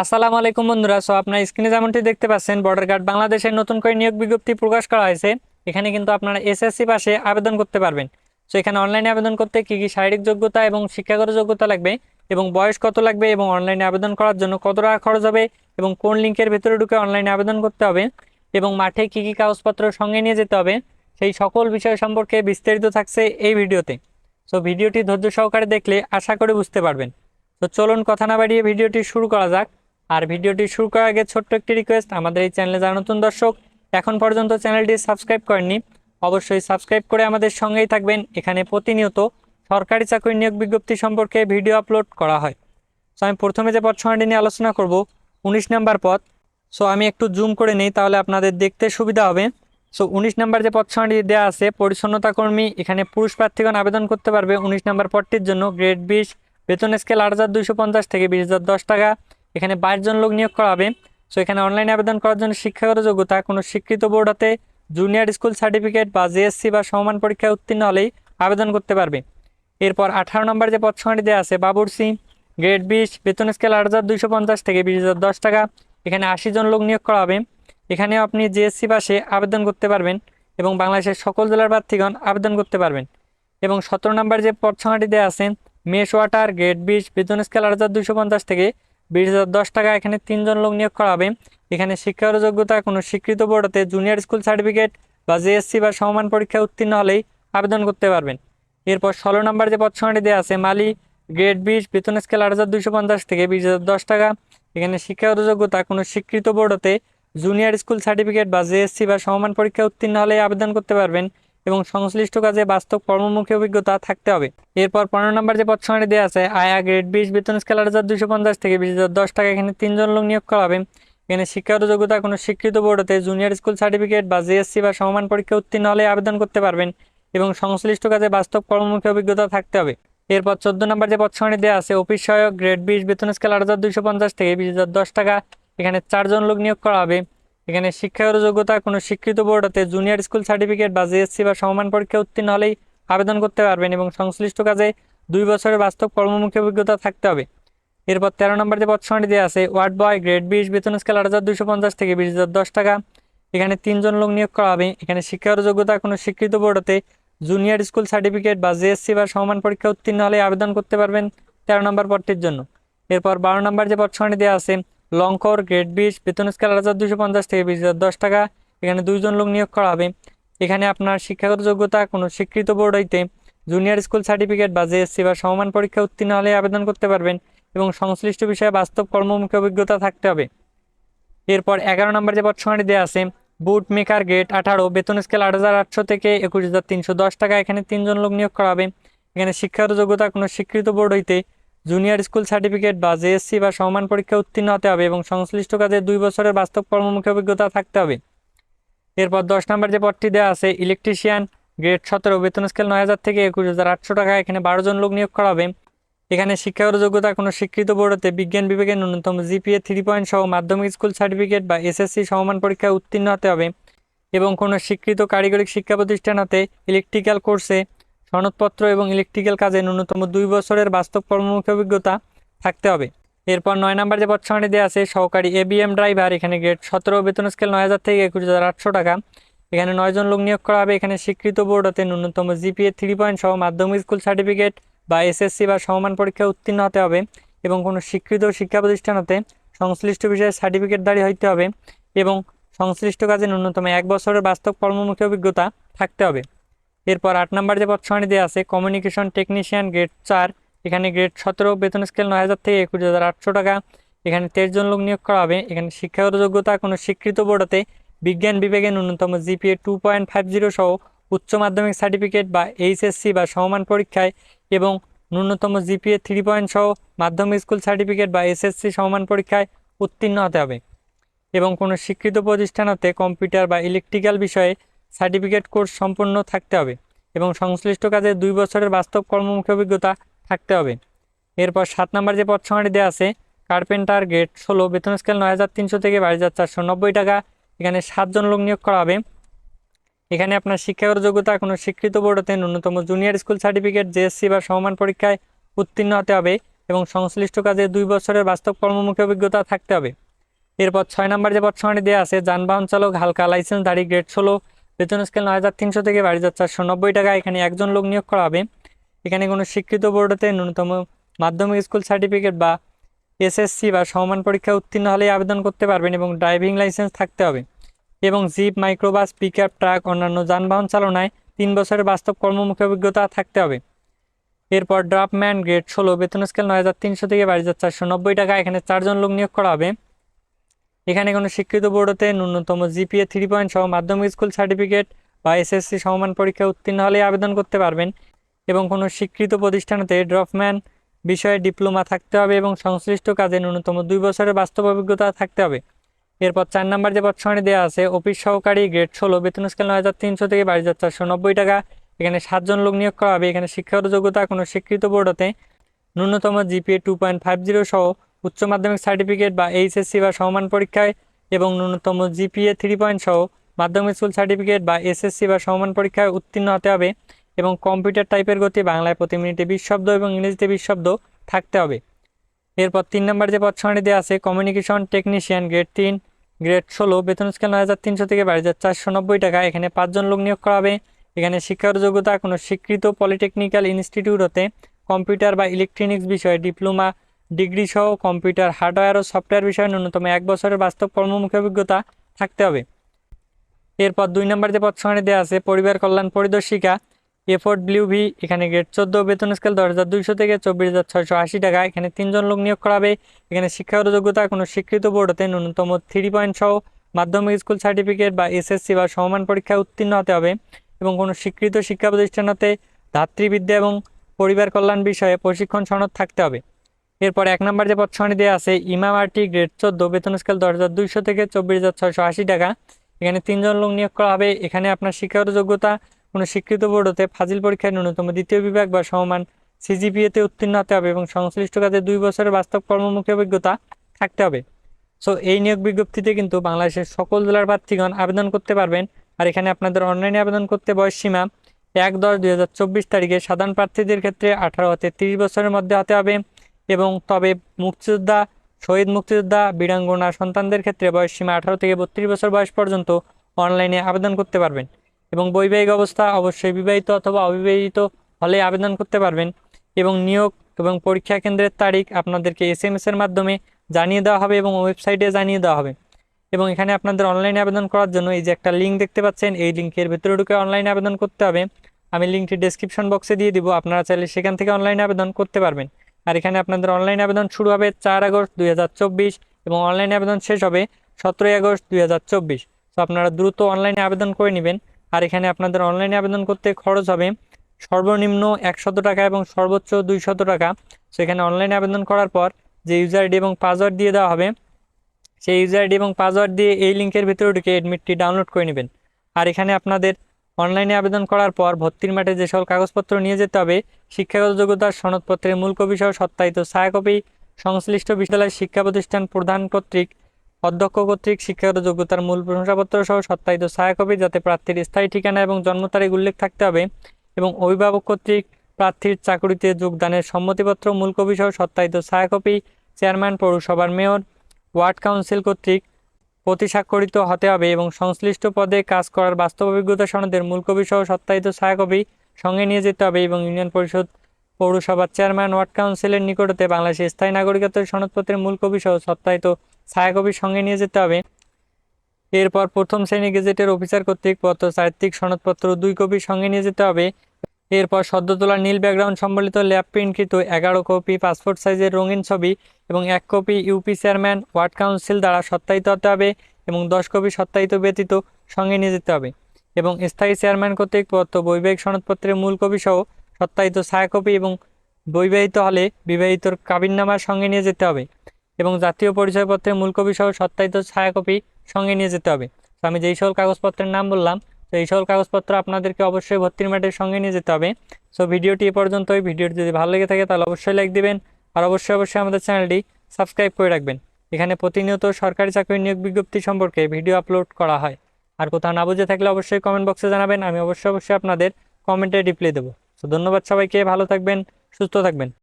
আসসালামু আলাইকুম বন্ধুরা। সো আপনার স্ক্রিনে যেমনটি দেখতে পাচ্ছেন বর্ডার গার্ড বাংলাদেশের নতুন করে নিয়োগ বিজ্ঞপ্তি প্রকাশ করা হয়েছে। এখানে কিন্তু আপনারা এসএসসি পাশে আবেদন করতে পারবেন। সো এখানে অনলাইনে আবেদন করতে কী কী শারীরিক যোগ্যতা এবং শিক্ষাগত যোগ্যতা লাগবে এবং বয়স কত লাগবে এবং অনলাইনে আবেদন করার জন্য কত টাকা খরচ হবে এবং কোন লিঙ্কের ভেতরে ঢুকে অনলাইনে আবেদন করতে হবে এবং মাঠে কী কী কাগজপত্র সঙ্গে নিয়ে যেতে হবে সেই সকল বিষয় সম্পর্কে বিস্তারিত থাকছে এই ভিডিওতে। সো ভিডিওটি ধৈর্য সহকারে দেখলে আশা করে বুঝতে পারবেন। তো চলুন কথা না বাড়িয়ে ভিডিওটি শুরু করা যাক। আর ভিডিওটি শুরু করার আগে ছোট্ট একটি রিকোয়েস্ট আমাদের এই চ্যানেলে যারা নতুন দর্শক, এখন পর্যন্ত চ্যানেলটি সাবস্ক্রাইব করেননি, অবশ্যই সাবস্ক্রাইব করে আমাদের সঙ্গেই থাকবেন। এখানে প্রতিনিয়ত সরকারি চাকরি নিয়োগ বিজ্ঞপ্তি সম্পর্কে ভিডিও আপলোড করা হয়। সো আমি প্রথমে যে পদ সময়টি নিয়ে আলোচনা করব, উনিশ নাম্বার পদ। সো আমি একটু জুম করে নিই, তাহলে আপনাদের দেখতে সুবিধা হবে। সো উনিশ নাম্বার যে পদ সময়টি দেওয়া আছে, পরিচ্ছন্নতা কর্মী, এখানে পুরুষ প্রার্থীগণ আবেদন করতে পারবে উনিশ নাম্বার পদটির জন্য। গ্রেড বিশ, বেতন স্কেল আট হাজার পঞ্চাশ থেকে বিশ টাকা। এখানে বাইশ জন লোক নিয়োগ করা হবে। সো এখানে অনলাইনে আবেদন করার জন্য শিক্ষাগত যোগ্যতা, কোনো স্বীকৃত বোর্ড হতে জুনিয়র স্কুল সার্টিফিকেট বা জেএসসি বা সমান পরীক্ষায় উত্তীর্ণ হলেই আবেদন করতে পারবে। এরপর আঠারো নম্বর যে পদ সংখ্যাটি দেওয়া আছে বাবুরসি গ্রেড বিশ, বেতন স্কেল আট হাজার দুইশো পঞ্চাশ থেকে বিশ হাজার দশ টাকা। এখানে আশি জন লোক নিয়োগ করা হবে। এখানেও আপনি জেএসসি পাশে আবেদন করতে পারবেন এবং বাংলাদেশের সকল জেলার প্রার্থীগণ আবেদন করতে পারবেন। এবং সতেরো নম্বর যে পদ সংখ্যাটি দেওয়া আছে মেশ ওয়াটার গ্রেড বিশ, বেতন স্কেল আট হাজার দুইশো পঞ্চাশ থেকে বিশ হাজার দশ টাকা এখানে তিনজন লোক নিয়োগ করা হবে। এখানে শিক্ষাগত যোগ্যতা, কোনো স্বীকৃত বোর্ডতে জুনিয়র স্কুল সার্টিফিকেট বা জেএসসি বা সমান পরীক্ষায় উত্তীর্ণ হলেই আবেদন করতে পারবেন। এরপর ষোলো নম্বর যে পদ সংখ্যাটি দেওয়া আছে, মালি গ্রেড বিশ, বেতন স্কেল আট হাজার দুইশো পঞ্চাশ থেকে বিশ হাজার দশ টাকা। এখানে শিক্ষাগত যোগ্যতা, কোনো স্বীকৃত বোর্ডতে জুনিয়র স্কুল সার্টিফিকেট বা জেএসসি বা সমমান পরীক্ষায় উত্তীর্ণ হলেই আবেদন করতে পারবেন। এবং সংশ্লিষ্ট কাজে বাস্তব কর্মমুখী অভিজ্ঞতা থাকতে হবে। এরপর পনেরো নম্বর যে পদ সংখ্যাটি দেওয়া আছে, আয়া গ্রেড বিশ বেতন স্কেল আট হাজার দুইশো পঞ্চাশ থেকে বিশ হাজার দশ টাকা। এখানে তিনজন লোক নিয়োগ করা হবে। এখানে শিক্ষাগত যোগ্যতা কোনো স্বীকৃত বোর্ডতে জুনিয়র স্কুল সার্টিফিকেট বা জেএসসি বা সমমান পরীক্ষা উত্তীর্ণ হলে আবেদন করতে পারবেন এবং সংশ্লিষ্ট কাজে বাস্তব কর্মমুখী অভিজ্ঞতা থাকতে হবে। এরপর চোদ্দ নম্বর যে পদ দেওয়া আছে, অফিস সহায়ক গ্রেড বিশ বেতন স্কেল আট হাজার দুশো পঞ্চাশ থেকে বিশ হাজার দশ টাকা। এখানে চারজন লোক নিয়োগ করা হবে। এখানে শিক্ষাগত যোগ্যতা কোনো স্বীকৃত বোর্ডতে জুনিয়র স্কুল সার্টিফিকেট বা জেএসসি বা সমমান পরীক্ষা উত্তীর্ণ হলেই আবেদন করতে পারবেন এবং সংশ্লিষ্ট কাজে দুই বছরের বাস্তব কর্মমুখী অভিজ্ঞতা থাকতে হবে। এরপর তেরো নম্বর যে পদসংখ্যাটি দেওয়া আছে, ওয়ার্ড বয় গ্রেড বিশ, বেতন স্কেল আট হাজার দুশো পঞ্চাশ থেকে বিশ হাজার দশ টাকা। এখানে তিনজন লোক নিয়োগ করা হবে। এখানে শিক্ষাগত যোগ্যতা কোনো স্বীকৃত বোর্ডতে জুনিয়র স্কুল সার্টিফিকেট বা জেএসসি বা সমান পরীক্ষা উত্তীর্ণ হলে আবেদন করতে পারবেন তেরো নম্বর পদটির জন্য। এরপর বারো নম্বর যে পদসংখ্যাটি দেওয়া আছে লঙ্কর গ্রেড বিশ বেতন স্কেল আট হাজার দুশো পঞ্চাশ থেকে বিশ হাজার দশ টাকা। এখানে দুইজন লোক নিয়োগ করা হবে। এখানে আপনার শিক্ষাগত যোগ্যতা, কোনো স্বীকৃত বোর্ড হইতে জুনিয়র স্কুল সার্টিফিকেট বা জেএসসি বা সমমান পরীক্ষা উত্তীর্ণ হলে আবেদন করতে পারবেন এবং সংশ্লিষ্ট বিষয়ে বাস্তব কর্মমুখী অভিজ্ঞতা থাকতে হবে। এরপর এগারো নম্বর যে পদসংখ্যাটি দেওয়া আছে বুট মেকার গেট আঠারো, বেতন স্কেল আট হাজার আটশো থেকে একুশ হাজার তিনশো দশ টাকা। এখানে তিনজন লোক নিয়োগ করা হবে। এখানে শিক্ষাগত যোগ্যতা, কোনো স্বীকৃত বোর্ড হইতে জুনিয়র স্কুল সার্টিফিকেট বা জেএসসি বা সমান পরীক্ষা উত্তীর্ণ হতে হবে এবং সংশ্লিষ্ট কাজে দুই বছরের বাস্তব কর্মমুখী অভিজ্ঞতা থাকতে হবে। এরপর দশ নম্বর যে পদটি দেওয়া আছে, ইলেকট্রিশিয়ান, গ্রেড সতেরো, বেতন স্কেল নয় হাজার থেকে একুশ হাজার আটশো টাকা, এখানে বারো জন লোক নিয়োগ করা হবে। এখানে শিক্ষাগত যোগ্যতা কোনো স্বীকৃত বোর্ডতে বিজ্ঞান বিভাগের ন্যূনতম জিপিএ থ্রি পয়েন্ট সহ মাধ্যমিক স্কুল সার্টিফিকেট বা এসএসসি সমমান পরীক্ষায় উত্তীর্ণ হতে হবে এবং কোনো স্বীকৃত কারিগরিক শিক্ষা প্রতিষ্ঠান হতে ইলেকট্রিক্যাল কোর্সে সনদপত্র এবং ইলেকট্রিক্যাল কাজে ন্যূনতম দুই বছরের বাস্তব কর্মমুখী অভিজ্ঞতা থাকতে হবে। এরপর নয় নম্বর যে পদসংখ্যাটি দেওয়া আছে, সহকারী এবিএম ড্রাইভার, এখানে গ্রেড সতেরো বেতন স্কেল নয় হাজার থেকে একুশ হাজার আটশো টাকা। এখানে নয়জন লোক নিয়োগ করা হবে। এখানে স্বীকৃত বোর্ড হতে ন্যূনতম জিপিএ থ্রি পয়েন্ট সহ মাধ্যমিক স্কুল সার্টিফিকেট বা এসএসসি বা সমমান পরীক্ষায় উত্তীর্ণ হতে হবে এবং কোনো স্বীকৃত শিক্ষা প্রতিষ্ঠান হতে সংশ্লিষ্ট বিষয়ে সার্টিফিকেটধারী হইতে হবে এবং সংশ্লিষ্ট কাজে ন্যূনতম এক বছরের বাস্তব কর্মমুখী অভিজ্ঞতা থাকতে হবে। এরপর আট নম্বর যে পদসংখ্যাটি দেওয়া আছে কমিউনিকেশন টেকনিশিয়ান গ্রেড চার, এখানে গ্রেড সতেরো, বেতন স্কেল নয় হাজার থেকে একুশ হাজার আটশো টাকা। এখানে তেইশ জন লোক নিয়োগ করা হবে। এখানে শিক্ষাগত যোগ্যতা, কোনো স্বীকৃত বোর্ডতে বিজ্ঞান বিভাগে ন্যূনতম GPA two point five zero সহ উচ্চ মাধ্যমিক সার্টিফিকেট বা এইচএসসি বা সমমান পরীক্ষায় এবং ন্যূনতম জিপিএ থ্রি পয়েন্ট সহ মাধ্যমিক স্কুল সার্টিফিকেট বা এসএসসি সমমান পরীক্ষায় উত্তীর্ণ হতে হবে। এবং কোনো স্বীকৃত প্রতিষ্ঠান হতে কম্পিউটার বা ইলেকট্রিক্যাল বিষয়ে সার্টিফিকেট কোর্স সম্পন্ন থাকতে হবে। এবং সংশ্লিষ্ট কাজে দুই বছরের বাস্তব কর্মমুখী অভিজ্ঞতা থাকতে হবে। এরপর সাত নম্বর যে পদ সংখ্যাটি দেওয়া আছে, কার্পেন্টার গেট ষোলো, বেতন স্কেল নয় হাজার তিনশো থেকে বাইশ হাজার চারশো নব্বই টাকা, এখানে সাতজন লোক নিয়োগ করা হবে। এখানে আপনার শিক্ষাগত যোগ্যতা, কোনো স্বীকৃত বোর্ডতে ন্যূনতম জুনিয়র স্কুল সার্টিফিকেট, জেএসসি বা সমমান পরীক্ষায় উত্তীর্ণ হতে হবে এবং সংশ্লিষ্ট কাজে দুই বছরের বাস্তব কর্মমুখী অভিজ্ঞতা থাকতে হবে। এরপর ছয় নম্বর যে পদসংখ্যাটি দেওয়া আছে, যানবাহন চালক, হালকা লাইসেন্স দাঁড়ি গ্রেড ষোলো বেতন স্কেল নয় হাজার তিনশো থেকে বাড়ি হাজার চারশো নব্বই টাকা। এখানে একজন লোক নিয়োগ করা হবে। এখানে কোনো শিক্ষিত বোর্ডতে ন্যূনতম মাধ্যমিক স্কুল সার্টিফিকেট বা এসএসসি বা সমান পরীক্ষা উত্তীর্ণ হলেই আবেদন করতে পারবেন এবং ড্রাইভিং লাইসেন্স থাকতে হবে। এবং জিপ মাইক্রোবাস পিকআপ ট্রাক অন্যান্য যানবাহন চালনায় তিন বছরের বাস্তব কর্মমুখী অভিজ্ঞতা থাকতে হবে। এরপর ড্রাফম্যান গ্রেড ষোলো, বেতন স্কেল নয় হাজার তিনশো থেকে বাড়ি হাজার চারশো নব্বই টাকা। এখানে চারজন লোক নিয়োগ করা হবে। এখানে কোনো স্বীকৃত বোর্ডতে ন্যূনতম জিপিএ, থ্রি পয়েন্ট সহ মাধ্যমিক স্কুল সার্টিফিকেট বা এসএসসি সমমান পরীক্ষা উত্তীর্ণ হলেই আবেদন করতে পারবেন এবং কোনো স্বীকৃত প্রতিষ্ঠানতে ড্রপম্যান বিষয়ে ডিপ্লোমা থাকতে হবে এবং সংশ্লিষ্ট কাজে ন্যূনতম দুই বছরের বাস্তব অভিজ্ঞতা থাকতে হবে। এরপর চার নম্বর যে পদসংখ্যাটি দেওয়া আছে, অফিস সহকারী গ্রেড ষোলো, বেতন স্কেল নয় হাজার তিনশো থেকে বাড়ি হাজার চারশো নব্বই টাকা। এখানে সাতজন লোক নিয়োগ করা হবে। এখানে শিক্ষাগত যোগ্যতা কোনো স্বীকৃত বোর্ডতে ন্যূনতম GPA two point five zero সহ উচ্চ মাধ্যমিক সার্টিফিকেট বা এইচএসসি বা সমান পরীক্ষায় এবং ন্যূনতম জিপিএ থ্রি পয়েন্ট সহ মাধ্যমিক স্কুল সার্টিফিকেট বা এসএসসি বা সমান পরীক্ষায় উত্তীর্ণ হতে হবে এবং কম্পিউটার টাইপের গতি, বাংলায় প্রতি মিনিটে বিশ শব্দ এবং ইংরেজিতে বিশ শব্দ থাকতে হবে। এরপর তিন নম্বর যে পদসংখ্যাটি দেওয়া আছে কমিউনিকেশন টেকনিশিয়ান গ্রেড তিন গ্রেড ষোলো, বেতন স্কেল নয় হাজার তিনশো থেকে বাড়ি হাজার চারশো নব্বই টাকা। এখানে পাঁচজন লোক নিয়োগ করা হবে। এখানে শিক্ষার যোগ্যতা কোনো স্বীকৃত পলিটেকনিক্যাল ইনস্টিটিউট হতে কম্পিউটার বা ইলেকট্রনিক্স বিষয়ে ডিপ্লোমা ডিগ্রি সহ কম্পিউটার, হার্ডওয়্যার ও সফটওয়্যার বিষয়ে ন্যূনতম এক বছরের বাস্তব কর্মমুখী অভিজ্ঞতা থাকতে হবে। এরপর দুই নম্বর যে পদসংখ্যাটি দেওয়া আছে, পরিবার কল্যাণ পরিদর্শিকা, এফোর্ট ভি, এখানে গ্রেড চোদ্দ বেতন স্কেল দশ হাজার দুইশো থেকে চব্বিশ হাজার ছয়শো আশি টাকা। এখানে তিনজন লোক নিয়োগ করা হবে। এখানে শিক্ষাগত যোগ্যতা কোনো স্বীকৃত বোর্ড হতে ন্যূনতম থ্রি পয়েন্ট সহ মাধ্যমিক স্কুল সার্টিফিকেট বা এসএসসি বা সমমান পরীক্ষায় উত্তীর্ণ হতে হবে এবং কোনো স্বীকৃত শিক্ষা প্রতিষ্ঠান হতে ধাত্রীবিদ্যা এবং পরিবার কল্যাণ বিষয়ে প্রশিক্ষণ সনদ থাকতে হবে। এরপর এক নম্বর যে পদসংখ্যাটি দেওয়া আছে, ইমাম আরটি গ্রেড চোদ্দ, বেতন স্কেল দশ হাজার দুইশো থেকে চব্বিশ হাজার ছয়শো আশি টাকা। এখানে তিনজন লোক নিয়োগ করা হবে। এখানে আপনার শিক্ষাগত যোগ্যতা, কোনো স্বীকৃত বোর্ড হতে ফাজিল পরীক্ষায় ন্যূনতম দ্বিতীয় বিভাগ বা সমমান সিজিপিএতে উত্তীর্ণ হতে হবে এবং সংশ্লিষ্ট কাজে দুই বছরের বাস্তব কর্মমুখী অভিজ্ঞতা থাকতে হবে। সো এই নিয়োগ বিজ্ঞপ্তিতে কিন্তু বাংলাদেশের সকল জেলার প্রার্থীগণ আবেদন করতে পারবেন। আর এখানে আপনাদের অনলাইনে আবেদন করতে বয়স সীমা এক দশ দুই তারিখে। সাধারণ প্রার্থীদের ক্ষেত্রে আঠারো হতে তিরিশ বছরের মধ্যে হতে হবে। এবং তবে মুক্তিযোদ্ধা শহীদ মুক্তিযোদ্ধা, বীরাঙ্গনা সন্তানদের ক্ষেত্রে বয়স সীমা আঠারো থেকে বত্রিশ বছর বয়স পর্যন্ত অনলাইনে আবেদন করতে পারবেন। এবং বৈবাহিক অবস্থা অবশ্যই বিবাহিত অথবা অবিবাহিত হলে আবেদন করতে পারবেন। এবং নিয়োগ এবং পরীক্ষা কেন্দ্রের তারিখ আপনাদেরকে এস এম এর মাধ্যমে জানিয়ে দেওয়া হবে এবং ওয়েবসাইটে জানিয়ে দেওয়া হবে। এবং এখানে আপনাদের অনলাইনে আবেদন করার জন্য এই যে একটা লিঙ্ক দেখতে পাচ্ছেন, এই লিঙ্কের ভেতরে ঢুকে অনলাইনে আবেদন করতে হবে। আমি লিঙ্কটি ডেসক্রিপশন বক্সে দিয়ে দিব, আপনারা চাইলে সেখান থেকে অনলাইনে আবেদন করতে পারবেন। আর এখানে আপনাদের অনলাইন আবেদন শুরু হবে চার আগস্ট দুই হাজার চব্বিশ এবং অনলাইন আবেদন শেষ হবে সতেরোই আগস্ট দুই হাজার চব্বিশ। তো আপনারা দ্রুত অনলাইনে আবেদন করে নেবেন। আর এখানে আপনাদের অনলাইনে আবেদন করতে খরচ হবে সর্বনিম্ন একশত টাকা এবং সর্বোচ্চ দুইশত টাকা। সো এখানে অনলাইনে আবেদন করার পর যে ইউজার আইডি এবং পাসওয়ার্ড দিয়ে দেওয়া হবে, সেই ইউজার আইডি এবং পাসওয়ার্ড দিয়ে এই লিঙ্কের ভিতরে ঢুকে অ্যাডমিটটি ডাউনলোড করে নেবেন। আর এখানে আপনাদের অনলাইনে আবেদন করার পর ভর্তির মাঠে যে সকল কাগজপত্র নিয়ে যেতে হবে, শিক্ষাগত যোগ্যতার সনদপত্রের মূল কপি সহ সত্যায়িত ছায়াকপি, সংশ্লিষ্ট বিদ্যালয়ের শিক্ষা প্রতিষ্ঠান প্রধান কর্তৃক, অধ্যক্ষ কর্তৃক শিক্ষাগত যোগ্যতার মূল প্রশংসাপত্র সহ সত্যায়িত ছায়াকপি যাতে প্রার্থীর স্থায়ী ঠিকানা এবং জন্ম তারিখ উল্লেখ থাকতে হবে এবং অভিভাবক কর্তৃক প্রার্থীর চাকরিতে যোগদানের সম্মতিপত্র, মূল কপি সহ সত্যায়িত ছায়াকপি, চেয়ারম্যান, পৌরসভার মেয়র, ওয়ার্ড কাউন্সিল কর্তৃক প্রতি স্বাক্ষরিত হতে হবে এবং সংশ্লিষ্ট পদে কাজ করার বাস্তব অভিজ্ঞতা সনদের মূল কপি সহ সত্যায়িত ছায়াকপি সঙ্গে নিয়ে যেতে হবে এবং ইউনিয়ন পরিষদ পৌরসভার চেয়ারম্যান, ওয়ার্ড কাউন্সিলের নিকটতে বাংলাদেশের স্থায়ী নাগরিকত্বের সনদপত্রের মূল কপি সহ সত্যায়িত ছায়াকপি সঙ্গে নিয়ে যেতে হবে। এরপর প্রথম শ্রেণি গেজেটের অফিসার কর্তৃক পত্র সাহিত্যিক সনদপত্র দুই কপি সঙ্গে নিয়ে যেতে হবে। এরপর সদ্য তোলা নীল ব্যাকগ্রাউন্ড সম্বলিত ল্যাব প্রিন্টকৃত এগারো কপি পাসপোর্ট সাইজের রঙিন ছবি এবং এক copy UP chairman, ward council দ্বারা সত্যায়িত হতে হবে এবং দশ কপি সত্যায়িত ব্যতীত সঙ্গে নিয়ে যেতে হবে এবং স্থায়ী চেয়ারম্যান কর্তৃক পত্র বৈবাহিক সনদপত্রের মূল কপি সহ সত্যায়িত ছায়া কপি এবং বৈবাহিত হলে বিবাহিতর কাবিননামার সঙ্গে নিয়ে যেতে হবে এবং জাতীয় পরিচয়পত্রের মূল কপি সহ সত্যায়িত ছায়া কপি সঙ্গে নিয়ে যেতে হবে। তো আমি যেই সকল কাগজপত্রের নাম বললাম তো এই সকল কাগজপত্র আপনাদেরকে অবশ্যই ভর্তির ম্যাটের সঙ্গে নিয়ে যেতে হবে। সো ভিডিওটি এ পর্যন্তই। ভিডিওটি যদি ভালো লেগে থাকে, তাহলে অবশ্যই লাইক দিবেন। আর অবশ্যই অবশ্যই আমাদের চ্যানেলটি সাবস্ক্রাইব করে রাখবেন। এখানে প্রতিনিয়ত সরকারি চাকরির নিয়োগ বিজ্ঞপ্তি সম্পর্কে ভিডিও আপলোড করা হয়। আর কোথাও না বুঝে থাকলে অবশ্যই কমেন্ট বক্সে জানাবেন। আমি অবশ্যই অবশ্যই আপনাদের কমেন্টে রিপ্লাই দেবো। তো ধন্যবাদ সবাইকে। ভালো থাকবেন, সুস্থ থাকবেন।